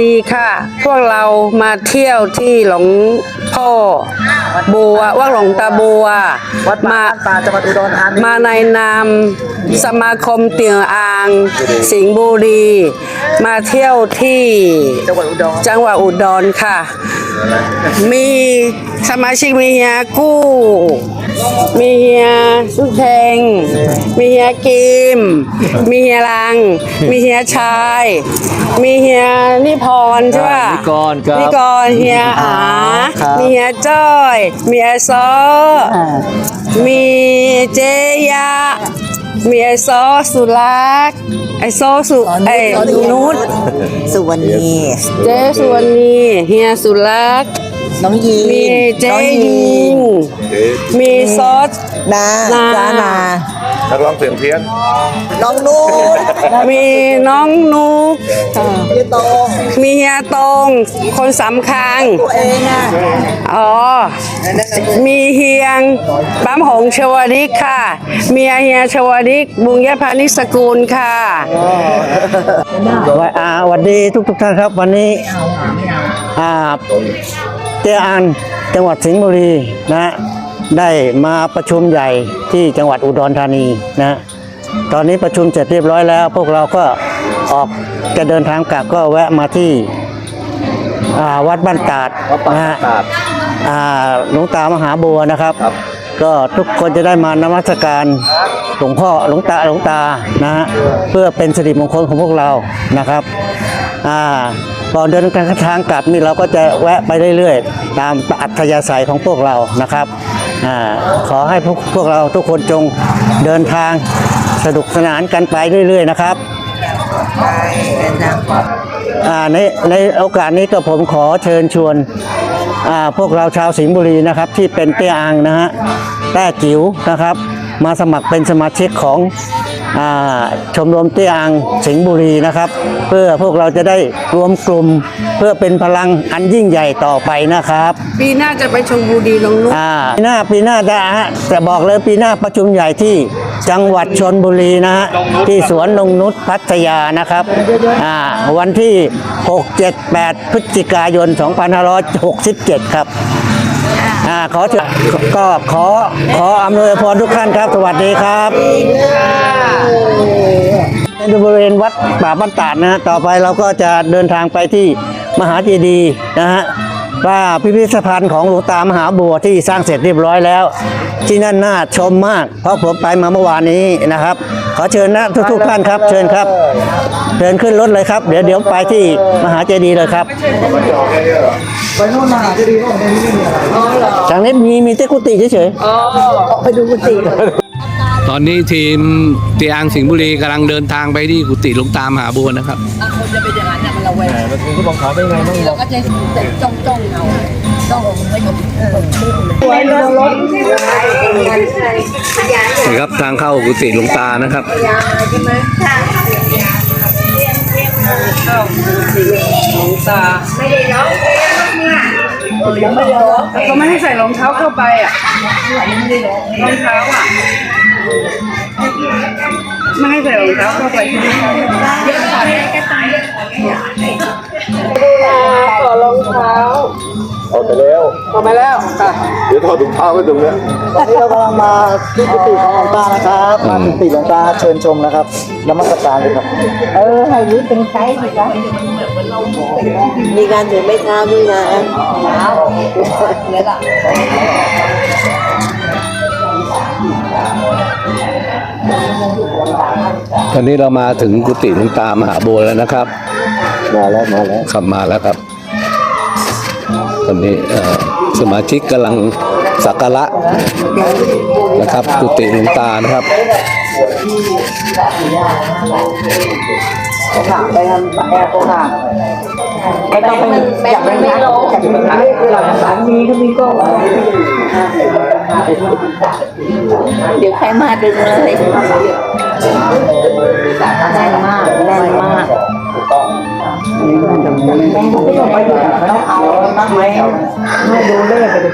วัสดีค่ะ พวกเรามาเที่ยวที่หลวงพ่อบัววัดหลวงตาบัววัดป่ามาป่าจังหวัดอุดรธานีมาในนามสมาคมเตียงอาง สิงห์บุรี มาเที่ยวที่จังหวัดอุดรจังหวัดอุดรค่ะ มีสมาชิกมีเฮียกู้ มีเฮียสุเทง มีเฮียกิม มีเฮียรัง มีเฮียชาย มีเฮียนิพนธ์ใช่ป่ะนิกรครับนิกรเฮียอาครับ มีเฮียจ้อย มีไอซอมีเจยา มีไอซอสุรักษ์ไอซอสุไอนุชสุวรรณีเจสุวรรณีเฮียสุรักษ์น้องยีมีเจน้องยิงมีซอสนานาจานา นักร้องเสียงเพี้ยน น้องนูนมีน้องนุกพี่โตงมีเฮียตรงคนสำคัญ ตัวเองอะอ๋อ มีเฮียงปั๊มหงชวริกค่ะ เมียเฮียชวริก บุญยพานิสกุลค่ะวัอ่าสวัสดีทุกทุกๆท่านครับวันนี้อ่าเตียอันจังหวัดสิงห์บุรีนะฮะ ได้มาประชุมใหญ่ที่จังหวัดอุดรธานีนะฮะตอนนี้ประชุมเสร็จเรียบร้อยแล้ว พวกเราก็ออกจะเดินทางกลับก็แวะมาที่อ่าวัดบ้านตาดวัดบ้านนะฮะตาดอ่าหลวงตามหาบัวนะครับ ก็ทุกคนจะได้มานมัสการหลวงพ่อหลวงตาหลวงตานะฮะเพื่อเป็นสิริมงคลของพวกเรานะครับอ่าก่อนเดินทางกลับนี่เราก็จะแวะไปเรื่อยๆ ตามอัธยาศัยของพวกเรานะครับอ่า ขอให้พวกพวกเราทุกคนจงเดินทางสนุกสนานกันไปเรื่อย ๆ นะครับอ่าในในโอกาสนี้ก็ผมขอเชิญชวนอ่าพวกเราชาวสิงห์บุรีนะครับ ที่เป็นเตี้ยอังนะฮะแต้จิ๋วนะครับ มาสมัครเป็นสมาชิกของอ่า ชมรมเตี้ยอังสิงห์บุรีนะครับ เพื่อพวกเราจะได้รวมกลุ่ม เพื่อเป็นพลังอันยิ่งใหญ่ต่อไปนะครับ ปีหน้าจะไปชมบุรีลงนุกอ่าปีหน้าปีหน้าจะฮะแต่บอกเลยปีหน้าประชุมใหญ่ที่จังหวัดชนบุรีนะฮะที่สวนนงนุชพัทยานะครับอ่าวันที่ 6 7 8 พฤศจิกายน 2567 ครับ อ่าขอเชิญก็ขอขออำนวยพรทุกท่านครับ สวัสดีครับในบริเวณวัดป่าบ้านตาดนะฮะต่อไปเราก็จะเดินทางไปที่มหาเจดีย์นะฮะว่าพิพิธภัณฑ์ของหลวงตามหาบัวที่สร้างเสร็จเรียบร้อยแล้ว ที่นั่นน่าชมมาก เพราะผมไปมาเมื่อวานนี้นะครับ ขอเชิญนะทุกๆท่านครับ เชิญครับ เชิญขึ้นรถเลยครับ เดี๋ยวเดี๋ยวไปที่มหาเจดีย์เลยครับ ไปโน่นมาจะดีว่าในนี้ไม่มีอะไรทางนี้มีมีแต่กุฏิเฉยไปดูกุฏิตอนนี้ทีมเตียงสิงห์บุรีกำลังเดินทางไปที่กุฏิหลวงตามหาบัวนะครับคนจะเป็นอย่างนั้นน่ะมันระแวงเราก็จะจ้องจ้องๆเอาจ้องไม่จบนี่ครับทางเข้ากุฏิหลวงตานะครับ ตาไม่ได้ร้องแต่เขาไม่ให้ใส่รองเท้าเข้าไปอะรองเท้าอะไม่ให้ใส่รองเท้าเข้าไปที่นี่เยอะค่ะต่ ไปแล้วออกมาแล้วค่ะเดี๋ยวถอดถุงเท้าไว้ตรงเนี้ยตอนนี้เรากำลังมาที่กุฏิของหลวงตานะครับมากุฏิหลวงตาเชิญชมนะครับนมัสการเลยครับ เออให้รู้เป็นใครสิคะมีการถือไม่เท้าด้วยนะเนี่ยล่ะตอนนี้เรามาถึงกุฏิหลวงตามหาบัวแล้วนะครับ มาแล้วมาแล้วขับมาแล้วครับ ตอนนี้สมาชิกกำลังสักการะนะครับกุฏิหลวงตานะครับไปทำแอร์โต๊ะค่ะไม่ต้องไปอยากไปนะอยากไปนะเวลาสามีก็มีก็เดี๋ยวใครมาดึงเลยแน่นมากแน่นมาก เอาบ้างไหมให้ดูเลขไปดู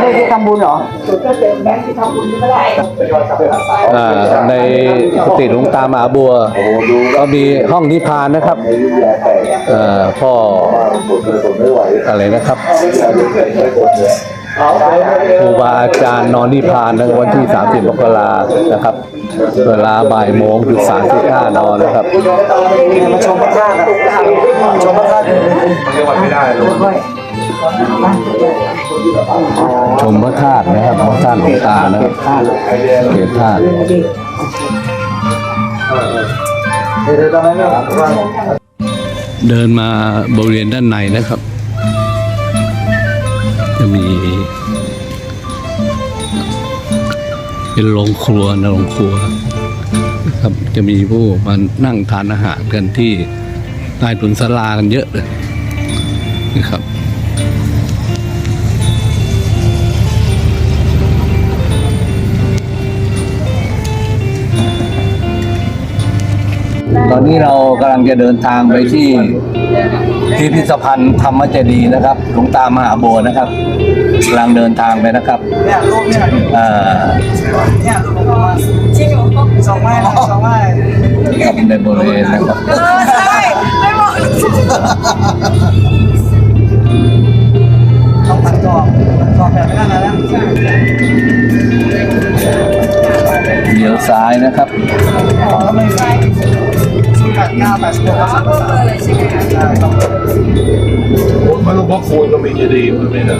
เลขที่ทำบุญเหรออ่าในกุฏิหลวงตามหาบัว ก็มีห้องนิพพานนะครับพ่ออะไรนะครับ ครูบาอาจารย์นอนนิพพานในวันที่ 30มกรานะครับ เวลาบ่ายโมงถึง35นอนนะครับมาชมพระธาตุชมพระธาตุชมพระธาตุนะครับพระธาตุหลวงตานะครับเขียนธาตุเดินมาบริเวณด้านในนะครับ มี เป็นโรงครัวนะโรงครัวนะครับจะมีผู้มานั่งทานอาหารกันที่ใต้ถุนศาลากันเยอะเลยนะครับตอนนี้เรากำลังจะเดินทางไปที่ พิพิธภัณฑ์ธรรมเจดีย์นะครับหลวงตามหาบัวนะครับกำลังเดินทางไปนะครับเนี่ยรูปเนี่ยอ่าเนี่ยรูปประมาณจริงเหรอสองไม้นะสองไม้ครับในบริเวณนะครับต้องตัดกรอบตัดกรอบแบบนั้นนะเลี้ยวซ้ายนะครับ เก้าแปดสิบหกสามสามใช่ต้องมันหลวงพ่อคูณก็มีเจดีย์มันไม่ได้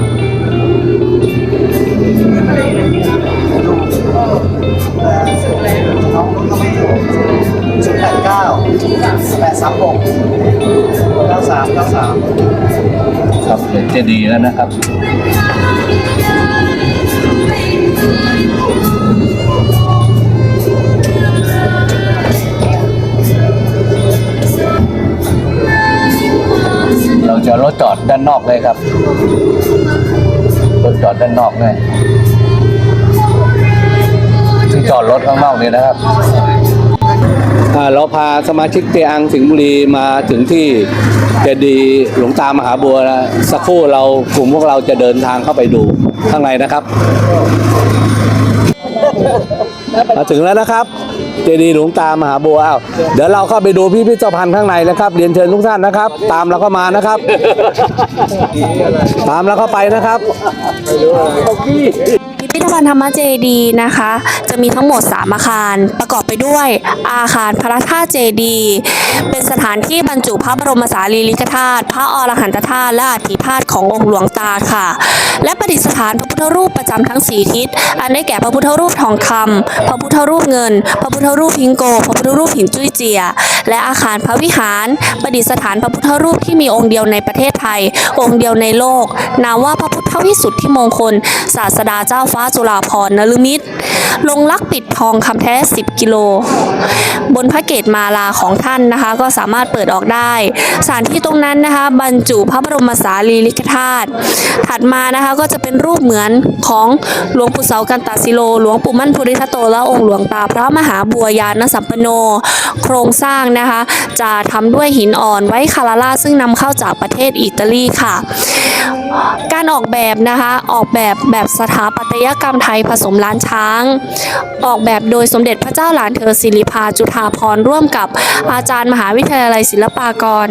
น้องก็ไม่อยู่ศูนย์แปดเก้าแปดสามหกเก้าสามเก้าสามครับเห็นเจดีย์แล้วนะครับ เรารถจอดด้านนอกเลยครับรถจอดด้านนอกเลยที่จอดรถข้างนอกนี่นะครับเราพาสมาชิกเตียงสิงห์บุรีมาถึงที่เจดีย์หลวงตามหาบัวนะสักครู่เรากลุ่มพวกเราจะเดินทางเข้าไปดูข้างในนะครับ มาถึงแล้วนะครับ เจดีย์หลวงตามหาบัวอ้าวเดี๋ยวเราเข้าไปดูพิพิธภัณฑ์ข้างในนะครับ เรียนเชิญทุกท่านนะครับ ตามเราเข้ามานะครับ ตามเราเข้าไปนะครับ พิพิธภัณฑ์ธรรมเจดีนะคะ จะมีทั้งหมด 3 อาคาร ประกอบไปด้วยอาคารพระธาตุเจดี เป็นสถานที่บรรจุพระบรมสารีริกธาตุพระอรหันตธาตุและอัฐิธาตุขององค์หลวงตาค่ะ และประดิษฐานพระพุทธรูปประจำทั้ง 4 ทิศ อันได้แก่พระพุทธรูปทองคำพระพุทธรูปเงิน พระพุทธรูปพิงโก พระพุทธรูปหินจุ้ยเจีย และอาคารพระวิหารประดิษฐานพระพุทธรูปที่มีองค์เดียวในประเทศไทย องค์เดียวในโลก นามว่าพระพุทธวิสุทธิมงคล ศาสดาเจ้าฟ้าจุฬาภรณ์นฤมิตรลงลักปิดทองคำแท้ 10 กิโล บนพระเกศมาลาของท่านนะคะ ก็สามารถเปิดออกได้สถานที่ตรงนั้นนะคะ บรรจุพระบรมสารีริกธาตุถัดมานะคะก็จะเป็นรูปเหมือนของหลวงปู่เสากันตาสิโล หลวงปู่มั่นภูริทัตโตและองค์หลวงตาพระมหาบัวยานสัมปโน โครงสร้างนะคะ จะทำด้วยหินอ่อนไว้คาราล่าซึ่งนำเข้าจากประเทศอิตาลีค่ะ การออกแบบนะคะออกแบบแบบสถาปัตยกรรมไทยผสมล้านช้าง ออกแบบโดยสมเด็จพระเจ้าหลานเธอศิริภาจุฑาภรร่วมกับอาจารย์มหาวิทยาลัยศิลปากร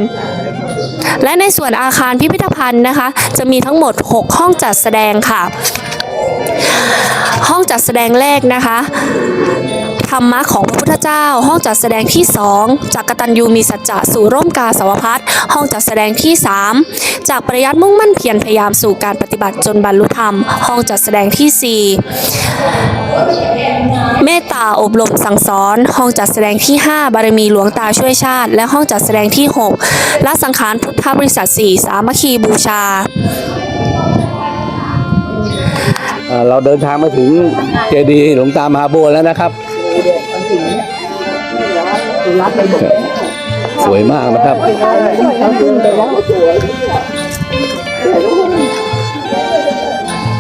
และในส่วนอาคารพิพิธภัณฑ์นะคะ จะมีทั้งหมด 6 ห้องจัดแสดงค่ะ ห้องจัดแสดงแรกนะคะ ธรรมะของพระพุทธเจ้า ห้องจัดแสดงที่ 2 จากกตัญญูมีสัจจะสู่ร่มกาสาวพัฒห้องจัดแสดงที่ 3 จากปริยัติมุ่งมั่นเพียรพยายามสู่การปฏิบัติจนบรรลุธรรม ห้องจัดแสดงที่ 4 เมตตาอบรมสั่งสอน ห้องจัดแสดงที่ 5 บารมีหลวงตาช่วยชาติ และห้องจัดแสดงที่ 6 ละสังขารพุทธบริษัท 4 สามัคคีบูชาอ่าเราเดินทางมาถึงเจดีย์หลวงตามหาบัวแล้วนะครับ สวยมากนะครับ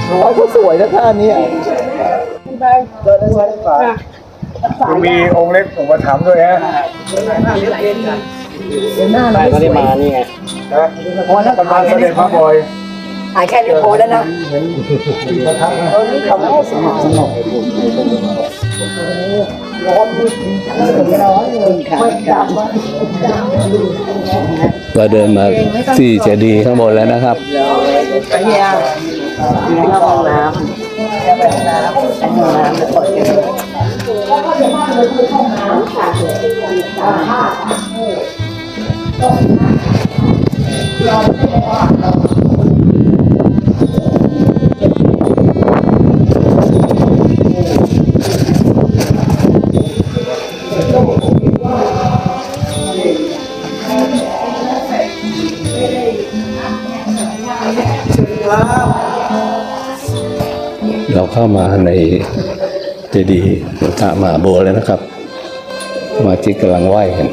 เขาก็สวยนะท่านี้เดินได้สวยกว่ามีองค์เล็กผมมาถามด้วยฮะไม่ก็ได้มานี่ไงพอแล้วประธานเสด็จพระบอยถ่ายแค่นี้พอแล้วนะเออนี่เขาไม่สนุกสนุ กร้อนร้อนเลยค่ะเราเดินมาที่เจดีย์ข้างบนแล้วนะครับเฮียเฮียเข้าห้องน้ำเข้าห้องน้ำห้องน้ำแล้วเปิดกันเราเข้ามาในเจดีย์หลวงตามหาบัวแล้วนะครับ มาที่กำลังไหว้กัน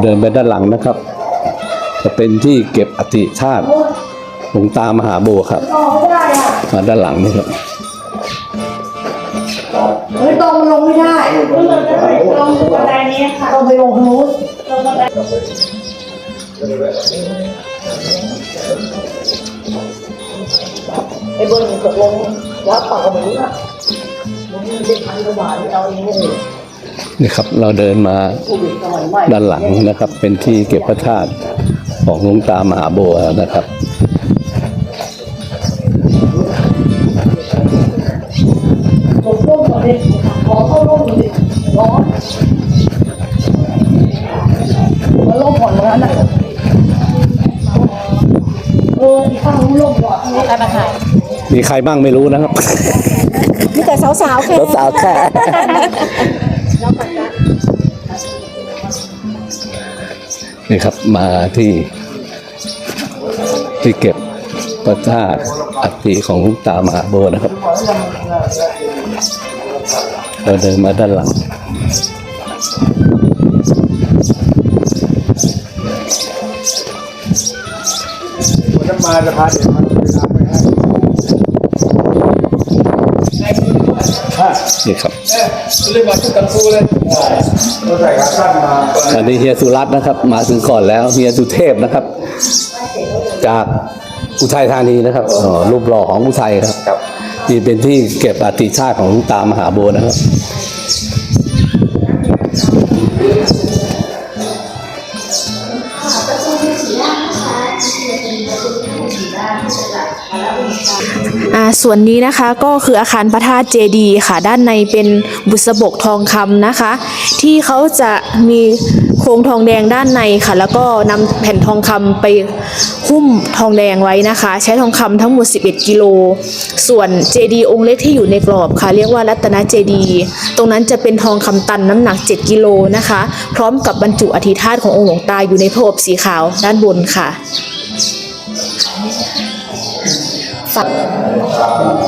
เดินไปด้านหลังนะครับ จะเป็นที่เก็บอธิธาตุหลวงตามหาบัวครับ มาด้านหลังนี่ครับเฮ้ย ตรงลงไม่ได้ลงบันไดนี้ค่ะต้องไปลงทางนู้นไอ้เบิ้ลตกลงรับปากกับหนูนะมันมีเจ็ดพันกว่าบาทที่เราเองเลยนี่ครับเราเดินมาด้านหลังนะครับ เป็นที่เก็บพระธาตุของหลวงตามหาบัวนะครับ ใครมาถ่ายมีใครบ้างไม่รู้นะครับ มีแต่สาวๆแค่สาวๆค่ะนี่ครับมาที่ที่เก็บพระธาตุอัฐิของหลวงตามหาบัวนะครับ เราเดินมาด้านหลัง มาจะพาเด็กมาเวลาไปให้นี่ครับเรียกมาทุกกันฟูเลยเราใส่ขาสั้นมาอันนี้เฮียสุรัตน์นะครับ มาถึงก่อนแล้วเฮียสุเทพนะครับ จากอุทัยธานีนะครับอ๋อรูปหล่อของอุทัยครับนี่เป็นที่เก็บอธิชาติของหลวงตามหาบัวนะครับ ส่วนนี้นะคะก็คืออาคารพระธาตุเจดีย์ค่ะ ด้านในเป็นบุษบกทองคำนะคะ ที่เขาจะมีโครงทองแดงด้านในค่ะ แล้วก็นำแผ่นทองคำไปหุ้มทองแดงไว้นะคะ ใช้ทองคำทั้งหมด 11 กิโล ส่วนเจดีย์องค์เล็กที่อยู่ในกรอบค่ะ เรียกว่ารัตนเจดีย์ตรงนั้นจะเป็นทองคำตันน้ำหนัก 7 กิโลนะคะ พร้อมกับบรรจุอธิธาตุขององค์หลวงตาอยู่ในพระอบสีขาวด้านบนค่ะ sabe